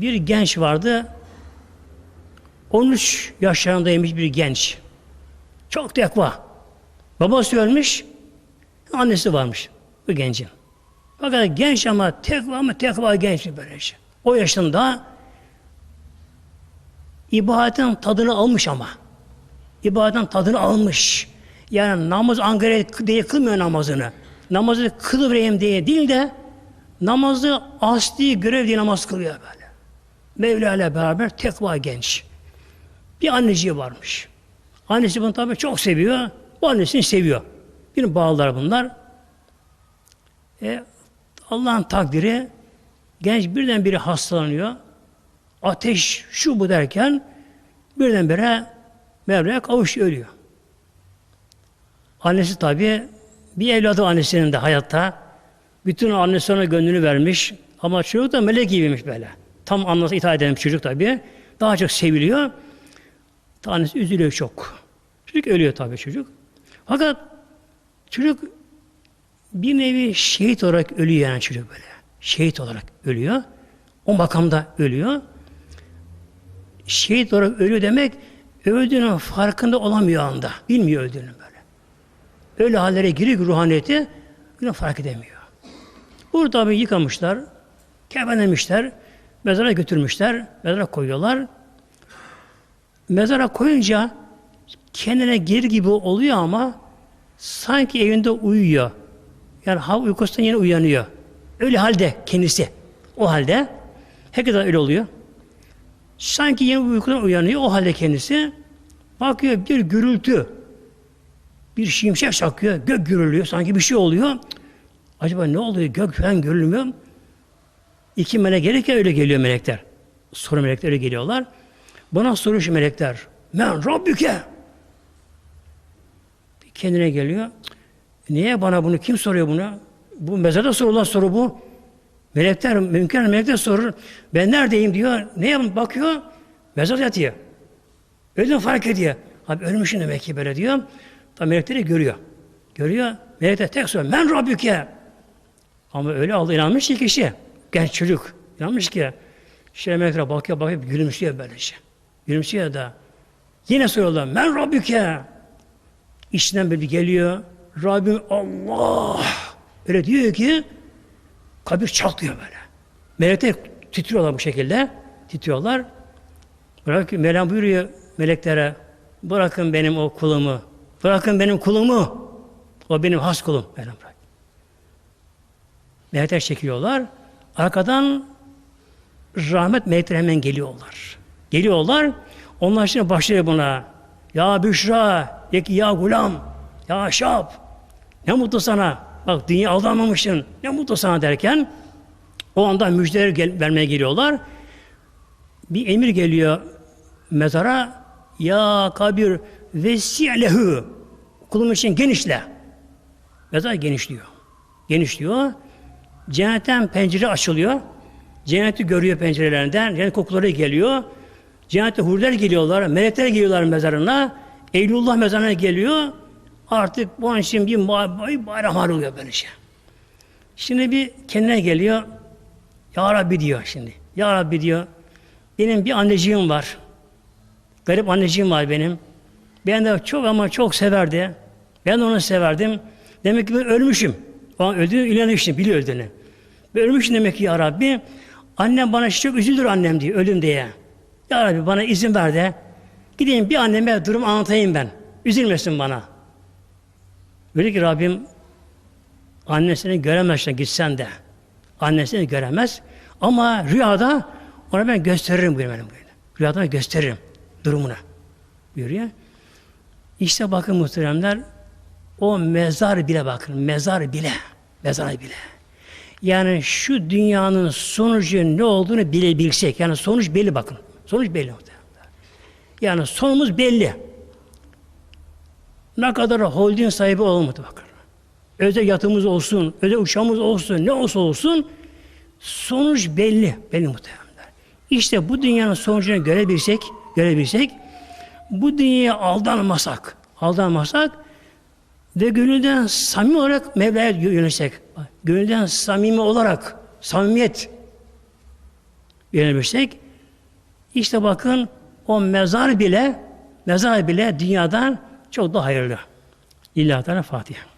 bir genç vardı. 13 yaşlarındaymış bir genç. Çok tekva. Babası ölmüş, annesi varmış bu gencin. Fakat genç ama tekva ama tekva genç böylece. O yaşında ibadetin tadını almış ama. İbadetin tadını almış. Yani namaz Ankara diye kılmıyor namazını. Namazı kılıvereyim diye değil de namazı asli görev diye namaz kılıyor böyle. Mevla ile beraber tekva genç. Bir anneciği varmış. Annesi bunu tabii çok seviyor. Bu annesini seviyor. Bir bağlılar bunlar. E, Allah'ın takdiri genç birdenbire hastalanıyor. Ateş şu bu derken birdenbire Mevla'ya kavuş ölüyor. Annesi tabi bir evladı annesinin de hayatta. Bütün annesi ona gönlünü vermiş. Ama çocuk da melek gibiymiş böyle. Tam anlasına itaat eden bir çocuk tabi. Daha çok seviliyor. Annesi üzülüyor çok. Çocuk ölüyor tabi çocuk. Fakat çocuk bir nevi şehit olarak ölüyor yani çocuk böyle. Şehit olarak ölüyor. O makamda ölüyor. Şehit olarak ölüyor demek öldüğünün farkında olamıyor anda. Bilmiyor öldüğünü böyle. Öyle hallere giriyor ruhaniyeti bunu fark edemiyor. Burada tabi yıkamışlar, kefenlemişler, mezara götürmüşler, mezara koyuyorlar. Mezara koyunca kendine gir gibi oluyor ama sanki evinde uyuyor. Yani hava uykusundan yine uyanıyor. Öyle halde kendisi. O halde herkes öyle oluyor. Sanki yeni uykudan uyanıyor o halde kendisi. Bakıyor bir gürültü. Bir şimşek çakıyor. Gök gürülüyor. Sanki bir şey oluyor. Acaba ne oluyor? Gök falan görülmüyor. İki melek gelirken öyle geliyor melekler. Soru melekler öyle geliyorlar. Bana soruyor şu melekler. Men Rabbüke. Kendine geliyor. Niye bana bunu? Kim soruyor bunu? Bu mezarda sorulan soru bu. Melekler, mümkün melekler sorur. Ben neredeyim diyor. Neye bakıyor? Mezar yatıyor. Öyle fark ediyor. Abi ölmüşsün demek ki böyle diyor. Tabi melekleri görüyor. Görüyor. Melekler tek soruyor. Men Rabbüke. Ama öyle Allah inanmış ki kişi. Genç çocuk. İnanmış ki. İşte melekler bakıyor bakıyor gülümsüyor böylece. Gülümsüyor da. Yine soruyorlar. Men Rabbüke. İçinden böyle geliyor. Rabbim Allah. Öyle diyor ki kabir çatlıyor böyle. Melekler titriyorlar bu şekilde. Titriyorlar. Bırak, Mevlam buyuruyor meleklere bırakın benim o kulumu. Bırakın benim kulumu. O benim has kulum. Mevlam bırak. Melekler çekiliyorlar. Arkadan rahmet melekleri hemen geliyorlar. Geliyorlar. Onlar şimdi başlıyor buna. Ya Büşra, de ya gulam, ya şab. Ne mutlu sana. Bak dünya aldanmamışsın. Ne mutlu sana derken o anda müjdeler gel- vermeye geliyorlar. Bir emir geliyor mezara. Ya kabir vesi'lehu. Kulum için genişle. Mezar genişliyor. Genişliyor. Cennetten pencere açılıyor. Cenneti görüyor pencerelerinden. Cennet kokuları geliyor. Cennette huriler geliyorlar. Melekler geliyorlar mezarına. Eylullah mezarına geliyor. Artık bu an için bir bay- bayram oluyor böyle şey. Şimdi bir kendine geliyor. Ya Rabbi diyor şimdi. Ya Rabbi diyor. Benim bir anneciğim var. Garip anneciğim var benim. Ben de çok ama çok severdi. Ben de onu severdim. Demek ki ben ölmüşüm. An öldüğünü inanmıştım. Biliyor öldüğünü. Ben ölmüşüm demek ki ya Rabbi. Annem bana çok üzülür annem diyor ölüm diye. Ya Rabbi bana izin ver de gideyim bir anneme durum anlatayım ben. Üzülmesin bana. Böyle ki Rabbim annesini göremezse gitsen de annesini göremez ama rüyada ona ben gösteririm buyuruyor benim. Rüyada gösteririm durumunu buyuruyor. İşte bakın muhteremler o mezar bile bakın mezar bile mezar bile yani şu dünyanın sonucu ne olduğunu bilebilsek yani sonuç belli bakın sonuç belli. Yani sonumuz belli. Ne kadar holding sahibi olmadı bakın. Özel yatımız olsun, özel uçağımız olsun, ne olsa olsun sonuç belli, belli muhtemelen. İşte bu dünyanın sonucunu görebilsek, görebilsek, bu dünyaya aldanmasak, aldanmasak ve gönülden samimi olarak Mevla'ya yönelsek, gönülden samimi olarak, samimiyet, yönelmişsek işte bakın o mezar bile mezar bile dünyadan çok daha hayırlı. İllahi Teala Fatiha.